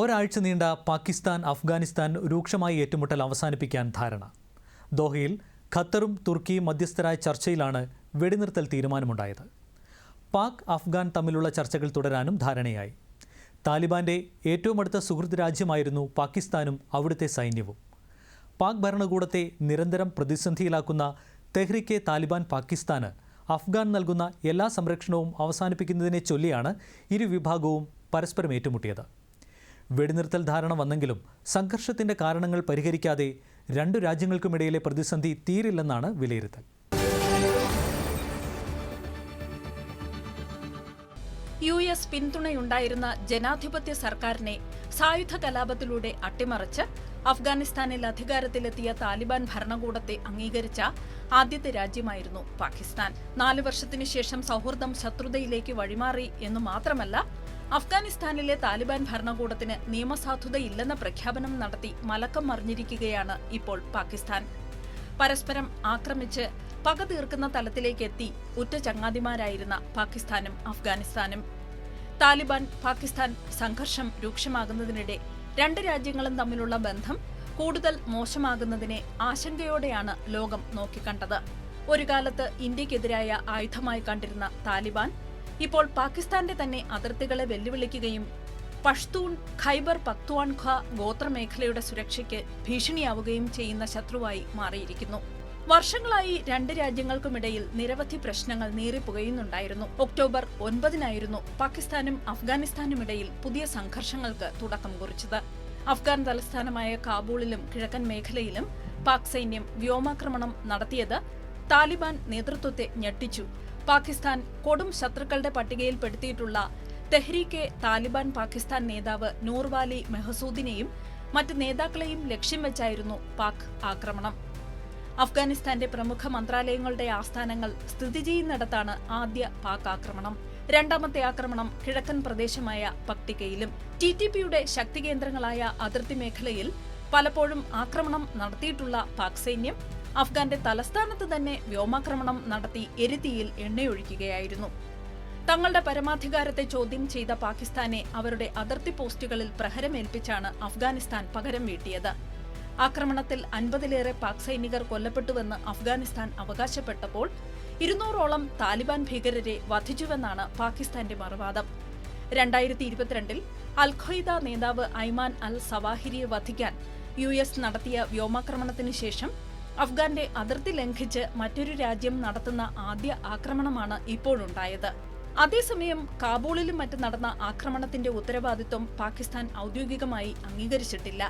ഒരാഴ്ച നീണ്ട പാകിസ്ഥാൻ അഫ്ഗാനിസ്ഥാൻ രൂക്ഷമായി ഏറ്റുമുട്ടൽ അവസാനിപ്പിക്കാൻ ധാരണ. ദോഹയിൽ ഖത്തറും തുർക്കിയും മധ്യസ്ഥരായ ചർച്ചയിലാണ് വെടിനിർത്തൽ തീരുമാനമുണ്ടായത്. പാക് അഫ്ഗാൻ തമ്മിലുള്ള ചർച്ചകൾ തുടരാനും ധാരണയായി. താലിബാന്റെ ഏറ്റവും അടുത്ത സുഹൃത്ത് രാജ്യമായിരുന്നു പാകിസ്ഥാനും അവിടുത്തെ സൈന്യവും. പാക് ഭരണകൂടത്തെ നിരന്തരം പ്രതിസന്ധിയിലാക്കുന്ന തെഹ്രിക്കെ താലിബാൻ പാകിസ്ഥാന് അഫ്ഗാൻ നൽകുന്ന എല്ലാ സംരക്ഷണവും അവസാനിപ്പിക്കുന്നതിനെ ചൊല്ലിയാണ് ഇരു വിഭാഗവും പരസ്പരം ഏറ്റുമുട്ടിയത്. വെടിനിർത്തൽ ധാരണ വന്നെങ്കിലും സംഘർഷത്തിന്റെ കാരണങ്ങൾ പരിഹരിക്കാതെ രണ്ടു രാജ്യങ്ങൾക്കുമിടയിലെ പ്രതിസന്ധി തീരില്ലെന്നാണ് വിലയിരുത്തൽ. യു എസ് പിന്തുണയുണ്ടായിരുന്ന ജനാധിപത്യ സർക്കാരിനെ സായുധ കലാപത്തിലൂടെ അട്ടിമറിച്ച് അഫ്ഗാനിസ്ഥാനിൽ അധികാരത്തിലെത്തിയ താലിബാൻ ഭരണകൂടത്തെ അംഗീകരിച്ച ആദ്യത്തെ രാജ്യമായിരുന്നു പാകിസ്ഥാൻ. നാല് വർഷത്തിനു ശേഷം സൗഹൃദം ശത്രുതയിലേക്ക് വഴിമാറി എന്നു മാത്രമല്ല അഫ്ഗാനിസ്ഥാനിലെ താലിബാൻ ഭരണകൂടത്തിന് നിയമസാധുതയില്ലെന്ന പ്രഖ്യാപനം നടത്തി മലക്കം മറിഞ്ഞിരിക്കുകയാണ് ഇപ്പോൾ പാകിസ്ഥാൻ. പരസ്പരം ആക്രമിച്ച് പക തീർക്കുന്ന തലത്തിലേക്ക് എത്തി ഉറ്റ ചങ്ങാതിമാരായിരുന്ന പാകിസ്ഥാനും അഫ്ഗാനിസ്ഥാനും. താലിബാൻ പാകിസ്ഥാൻ സംഘർഷം രൂക്ഷമാകുന്നതിനിടെ രണ്ട് രാജ്യങ്ങളും തമ്മിലുള്ള ബന്ധം കൂടുതൽ മോശമാകുന്നതിനെ ആശങ്കയോടെയാണ് ലോകം നോക്കിക്കണ്ടത്. ഒരു കാലത്ത് ഇന്ത്യക്കെതിരായ ആയുധമായി കണ്ടിരുന്ന താലിബാൻ ഇപ്പോൾ പാകിസ്ഥാന്റെ തന്നെ അതിർത്തികളെ വെല്ലുവിളിക്കുകയും പഷ്തൂൺ ഖൈബർ പക്തുവാൻഖ ഗോത്രമേഖലയുടെ സുരക്ഷയ്ക്ക് ഭീഷണിയാവുകയും ചെയ്യുന്ന ശത്രുവായി മാറിയിരിക്കുന്നു. വർഷങ്ങളായി രണ്ട് രാജ്യങ്ങൾക്കുമിടയിൽ നിരവധി പ്രശ്നങ്ങൾ നീറിപ്പുകയുന്നുണ്ടായിരുന്നു. ഒക്ടോബർ ഒൻപതിനായിരുന്നു പാകിസ്ഥാനും അഫ്ഗാനിസ്ഥാനുമിടയിൽ പുതിയ സംഘർഷങ്ങൾക്ക് തുടക്കം കുറിച്ചത്. അഫ്ഗാൻ തലസ്ഥാനമായ കാബൂളിലും കിഴക്കൻ മേഖലയിലും പാക് സൈന്യം വ്യോമാക്രമണം നടത്തിയത് താലിബാൻ നേതൃത്വത്തെ ഞെട്ടിച്ചു. പാകിസ്ഥാൻ കൊടും ശത്രുക്കളുടെ പട്ടികയിൽപ്പെടുത്തിയിട്ടുള്ള തെഹ്രീക്കെ താലിബാൻ പാകിസ്ഥാൻ നേതാവ് നൂർവാലി മെഹസൂദിനെയും മറ്റ് നേതാക്കളെയും ലക്ഷ്യം വെച്ചായിരുന്നു പാക് ആക്രമണം. അഫ്ഗാനിസ്ഥാന്റെ പ്രമുഖ മന്ത്രാലയങ്ങളുടെ ആസ്ഥാനങ്ങൾ സ്ഥിതി ചെയ്യുന്നിടത്താണ് ആദ്യ പാക് ആക്രമണം. രണ്ടാമത്തെ ആക്രമണം കിഴക്കൻ പ്രദേശമായ പക്തികയിലും ടി ടി പിയുടെ ശക്തി കേന്ദ്രങ്ങളായ അതിർത്തി മേഖലയിൽ പലപ്പോഴും ആക്രമണം നടത്തിയിട്ടുള്ള പാക് സൈന്യം അഫ്ഗാന്റെ തലസ്ഥാനത്ത് തന്നെ വ്യോമാക്രമണം നടത്തി എരുതിയിൽ എണ്ണയൊഴിക്കുകയായിരുന്നു. തങ്ങളുടെ പരമാധികാരത്തെ ചോദ്യം ചെയ്ത പാകിസ്ഥാനെ അവരുടെ അതിർത്തി പോസ്റ്റുകളിൽ പ്രഹരമേൽപ്പിച്ചാണ് അഫ്ഗാനിസ്ഥാൻ പകരം വീട്ടിയത്. ആക്രമണത്തിൽ അൻപതിലേറെ പാക് സൈനികർ കൊല്ലപ്പെട്ടുവെന്ന് അഫ്ഗാനിസ്ഥാൻ അവകാശപ്പെട്ടപ്പോൾ ഇരുന്നൂറോളം താലിബാൻ ഭീകരരെ വധിച്ചുവെന്നാണ് പാകിസ്ഥാന്റെ മറുവാദം. രണ്ടായിരത്തി ഇരുപത്തിരണ്ടിൽ അൽ ഖൈദ നേതാവ് ഐമാൻ അൽ സവാഹിരിയെ വധിക്കാൻ യു എസ് നടത്തിയ വ്യോമാക്രമണത്തിന് ശേഷം അഫ്ഗാന്റെ അതിർത്തി ലംഘിച്ച് മറ്റൊരു രാജ്യം നടത്തുന്ന ആദ്യ ആക്രമണമാണ് ഇപ്പോഴുണ്ടായത്. അതേസമയം കാബൂളിലും മറ്റും നടന്ന ആക്രമണത്തിന്റെ ഉത്തരവാദിത്വം പാകിസ്ഥാൻ ഔദ്യോഗികമായി അംഗീകരിച്ചിട്ടില്ല.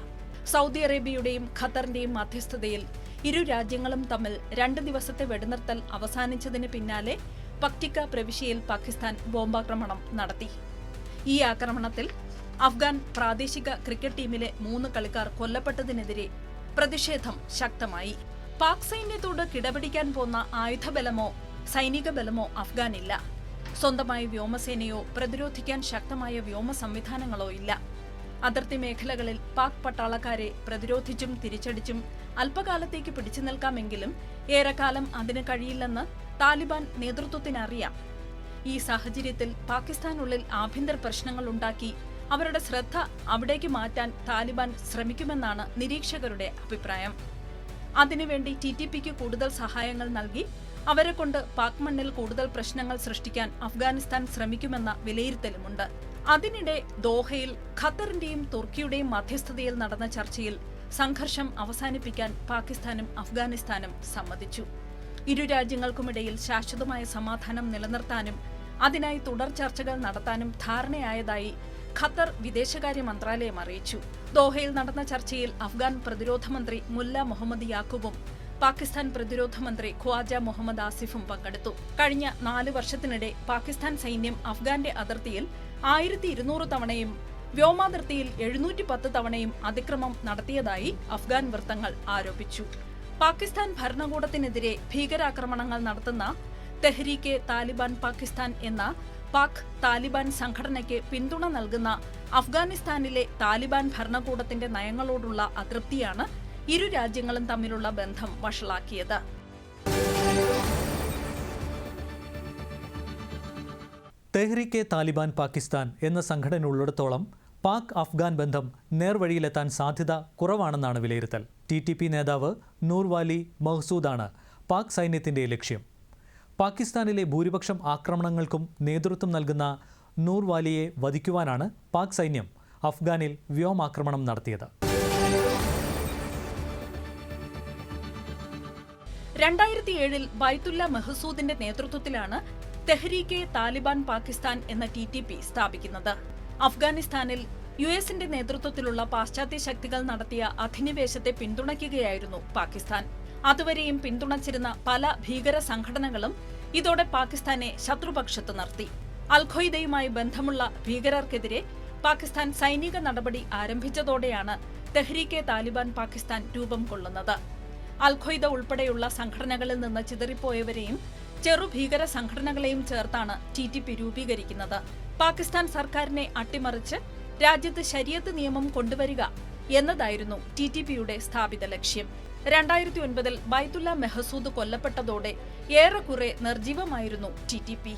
സൗദി അറേബ്യയുടെയും ഖത്തറിന്റെയും മധ്യസ്ഥതയിൽ ഇരു രാജ്യങ്ങളും തമ്മിൽ രണ്ട് ദിവസത്തെ വെടിനിർത്തൽ അവസാനിച്ചതിന് പിന്നാലെ പക്ടിക്ക പ്രവിശ്യയിൽ പാകിസ്ഥാൻ ബോംബാക്രമണം നടത്തി. ഈ ആക്രമണത്തിൽ അഫ്ഗാൻ പ്രാദേശിക ക്രിക്കറ്റ് ടീമിലെ മൂന്ന് കളിക്കാർ കൊല്ലപ്പെട്ടതിനെതിരെ പ്രതിഷേധം ശക്തമായി. പാക് സൈന്യത്തോട് കിടപിടിക്കാൻ പോന്ന ആയുധബലമോ സൈനിക ബലമോ അഫ്ഗാനില്ല. സ്വന്തമായി വ്യോമസേനയോ പ്രതിരോധിക്കാൻ ശക്തമായ വ്യോമ സംവിധാനങ്ങളോ ഇല്ല. അതിർത്തി മേഖലകളിൽ പാക് പട്ടാളക്കാരെ പ്രതിരോധിച്ചും തിരിച്ചടിച്ചും അല്പകാലത്തേക്ക് പിടിച്ചു നിൽക്കാമെങ്കിലും ഏറെക്കാലം അതിന് കഴിയില്ലെന്ന് താലിബാൻ നേതൃത്വത്തിനറിയാം. ഈ സാഹചര്യത്തിൽ പാകിസ്ഥാനുള്ളിൽ ആഭ്യന്തര പ്രശ്നങ്ങൾ ഉണ്ടാക്കി അവരുടെ ശ്രദ്ധ അവിടേക്ക് മാറ്റാൻ താലിബാൻ ശ്രമിക്കുമെന്നാണ് നിരീക്ഷകരുടെ അഭിപ്രായം. അതിനുവേണ്ടി ടി ടി പിക്ക് കൂടുതൽ സഹായങ്ങൾ നൽകി. അവരെ കൊണ്ട് പാക് മണ്ണിൽ കൂടുതൽ പ്രശ്നങ്ങൾ സൃഷ്ടിക്കാൻ അഫ്ഗാനിസ്ഥാൻ ശ്രമിക്കുമെന്ന വിലയിരുത്തലുമുണ്ട്. അതിനിടെ ദോഹയിൽ ഖത്തറിന്റെയും തുർക്കിയുടെയും മധ്യസ്ഥതയിൽ നടന്ന ചർച്ചയിൽ സംഘർഷം അവസാനിപ്പിക്കാൻ പാകിസ്ഥാനും അഫ്ഗാനിസ്ഥാനും സമ്മതിച്ചു. ഇരു രാജ്യങ്ങൾക്കുമിടയിൽ ശാശ്വതമായ സമാധാനം നിലനിർത്താനും അതിനായി തുടർ ചർച്ചകൾ നടത്താനും ധാരണയായതായി ഖത്തർ വിദേശകാര്യ മന്ത്രാലയം അറിയിച്ചു. ദോഹയിൽ നടന്ന ചർച്ചയിൽ അഫ്ഗാൻ പ്രതിരോധ മന്ത്രി മുല്ല മുഹമ്മദ് യാക്കൂബും പാകിസ്ഥാൻ പ്രതിരോധ മന്ത്രി ഖ്വാജ മുഹമ്മദ് ആസിഫും പങ്കെടുത്തു. കഴിഞ്ഞ നാല് വർഷത്തിനിടെ പാകിസ്ഥാൻ സൈന്യം അഫ്ഗാന്റെ അതിർത്തിയിൽ ആയിരത്തി ഇരുന്നൂറ് തവണയും വ്യോമാതിർത്തിയിൽ എഴുന്നൂറ്റി പത്ത് തവണയും അതിക്രമം നടത്തിയതായി അഫ്ഗാൻ വൃത്തങ്ങൾ ആരോപിച്ചു. പാകിസ്ഥാൻ ഭരണകൂടത്തിനെതിരെ ഭീകരാക്രമണങ്ങൾ നടത്തുന്ന തെഹ്രീക്കെ താലിബാൻ പാകിസ്ഥാൻ എന്ന പാക് താലിബാൻ സംഘടനയ്ക്ക് പിന്തുണ നൽകുന്ന അഫ്ഗാനിസ്ഥാനിലെ താലിബാൻ ഭരണകൂടത്തിന്റെ നയങ്ങളോടുള്ള അതൃപ്തിയാണ് ഇരു രാജ്യങ്ങളും തമ്മിലുള്ള ബന്ധം വഷളാക്കിയത്. തെഹ്രിക്കെ താലിബാൻ പാകിസ്ഥാൻ എന്ന സംഘടന ഉള്ളിടത്തോളം പാക് അഫ്ഗാൻ ബന്ധം നേർവഴിയിലെത്താൻ സാധ്യത കുറവാണെന്നാണ് വിലയിരുത്തൽ. ടി ടി പി നേതാവ് നൂർവാലി മഹ്സൂദാണ് പാക് സൈന്യത്തിന്റെ ലക്ഷ്യം. പാകിസ്ഥാനിലെ ഭൂരിപക്ഷം ആക്രമണങ്ങൾക്കും നേതൃത്വം നൽകുന്ന നൂർവാലിയെ വധിക്കുവാനാണ് പാക് സൈന്യം അഫ്ഗാനിൽ വ്യോമാക്രമണം നടത്തിയത്. രണ്ടായിരത്തി ഏഴിൽ ബൈത്തുല്ല മെഹസൂദിന്റെ നേതൃത്വത്തിലാണ് തെഹ്രീക്കെ താലിബാൻ പാകിസ്ഥാൻ എന്ന ടി ടി പി സ്ഥാപിക്കുന്നത്. അഫ്ഗാനിസ്ഥാനിൽ യു എസിന്റെ നേതൃത്വത്തിലുള്ള പാശ്ചാത്യ ശക്തികൾ നടത്തിയ അധിനിവേശത്തെ പിന്തുണയ്ക്കുകയായിരുന്നു പാകിസ്ഥാൻ. അതുവരെയും പിന്തുണച്ചിരുന്ന പല ഭീകര സംഘടനകളും ഇതോടെ പാകിസ്ഥാനെ ശത്രുപക്ഷത്ത് നിർത്തി. അൽഖയ്ദയുമായി ബന്ധമുള്ള ഭീകരർക്കെതിരെ പാകിസ്ഥാൻ സൈനിക നടപടി ആരംഭിച്ചതോടെയാണ് തെഹ്രീക്കെ താലിബാൻ പാകിസ്ഥാൻ രൂപം കൊള്ളുന്നത്. അൽഖയ്ദ ഉൾപ്പെടെയുള്ള സംഘടനകളിൽ നിന്ന് ചിതറിപ്പോയവരെയും ചെറു ഭീകര സംഘടനകളെയും ചേർത്താണ് ടി ടി പി രൂപീകരിക്കുന്നത്. പാകിസ്ഥാൻ സർക്കാരിനെ അട്ടിമറിച്ച് രാജ്യത്ത് ശരിയത്ത് നിയമം കൊണ്ടുവരിക എന്നതായിരുന്നു ടി ടി പിയുടെ സ്ഥാപിത ലക്ഷ്യം. രണ്ടായിരത്തി ഒൻപതിൽ ബൈത്തുല്ല മെഹസൂദ് കൊല്ലപ്പെട്ടതോടെ ഏറെക്കുറെ നിർജീവമായിരുന്നു ടി ടി പി.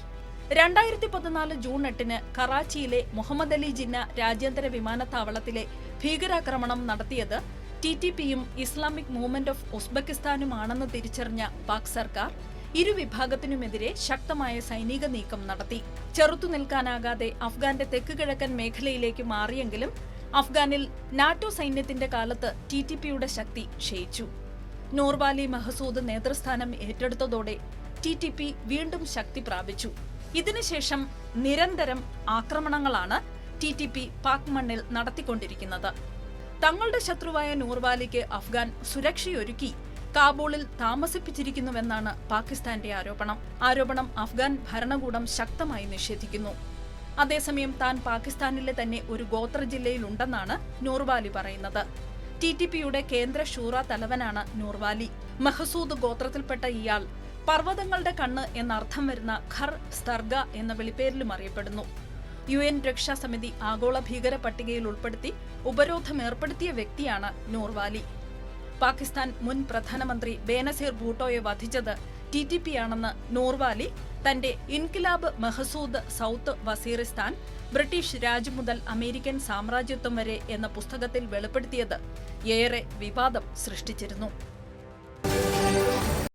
രണ്ടായിരത്തി പതിനാല് ജൂൺ എട്ടിന് കറാച്ചിയിലെ മുഹമ്മദ് അലി ജിന്ന രാജ്യാന്തര വിമാനത്താവളത്തിലെ ഭീകരാക്രമണം നടത്തിയത് ടി ടി പിയും ഇസ്ലാമിക് മൂവ്മെന്റ് ഓഫ് ഉസ്ബെക്കിസ്ഥാനുമാണെന്ന് തിരിച്ചറിഞ്ഞ പാക് സർക്കാർ ഇരുവിഭാഗത്തിനുമെതിരെ ശക്തമായ സൈനിക നീക്കം നടത്തി. ചെറുത്തുനിൽക്കാനാകാതെ അഫ്ഗാന്റെ തെക്ക് കിഴക്കൻ മേഖലയിലേക്ക് മാറിയെങ്കിലും അഫ്ഗാനിൽ നാറ്റോ സൈന്യത്തിന്റെ കാലത്ത് ടി ടി പിയുടെ ശക്തി ക്ഷയിച്ചു. നൂർവാലി മഹസൂദ് നേതൃസ്ഥാനം ഏറ്റെടുത്തതോടെ ടി ടി പി വീണ്ടും ശക്തി പ്രാപിച്ചു. ഇതിനുശേഷം നിരന്തരം ആക്രമണങ്ങളാണ് ടി ടി പി പാക് മണ്ണിൽ നടത്തിക്കൊണ്ടിരിക്കുന്നത്. തങ്ങളുടെ ശത്രുവായ നൂർവാലിക്ക് അഫ്ഗാൻ സുരക്ഷയൊരുക്കി കാബൂളിൽ താമസിപ്പിച്ചിരിക്കുന്നുവെന്നാണ് പാകിസ്ഥാന്റെ ആരോപണം. ആരോപണം അഫ്ഗാൻ ഭരണകൂടം ശക്തമായി നിഷേധിക്കുന്നു. അതേസമയം താൻ പാകിസ്ഥാനിലെ തന്നെ ഒരു ഗോത്ര ജില്ലയിലുണ്ടെന്നാണ് നൂർവാലി പറയുന്നത്. ടി ടി പിയുടെ കേന്ദ്ര ഷൂറ തലവനാണ് നൂർവാലി. മഹസൂദ് ഗോത്രത്തിൽപ്പെട്ട ഇയാൾ പർവതങ്ങളുടെ കണ്ണ് എന്നർത്ഥം വരുന്ന ഖർ സ്തർഗ എന്ന വിളിപ്പേരിലും അറിയപ്പെടുന്നു. യു എൻ രക്ഷാസമിതി ആഗോള ഭീകര പട്ടികയിൽ ഉൾപ്പെടുത്തി ഉപരോധം ഏർപ്പെടുത്തിയ വ്യക്തിയാണ് നൂർവാലി. പാകിസ്ഥാൻ മുൻ പ്രധാനമന്ത്രി ബേനസീർ ഭൂട്ടോയെ വധിച്ചത് ടി ടി പി ആണെന്ന് നോർവാലി തന്റെ ഇൻകിലാബ് മെഹസൂദ് സൗത്ത് വസീറിസ്ഥാൻ ബ്രിട്ടീഷ് രാജ് മുതൽ അമേരിക്കൻ സാമ്രാജ്യത്വം വരെ എന്ന പുസ്തകത്തിൽ വെളിപ്പെടുത്തിയത് ഏറെ വിവാദം സൃഷ്ടിച്ചിരുന്നു.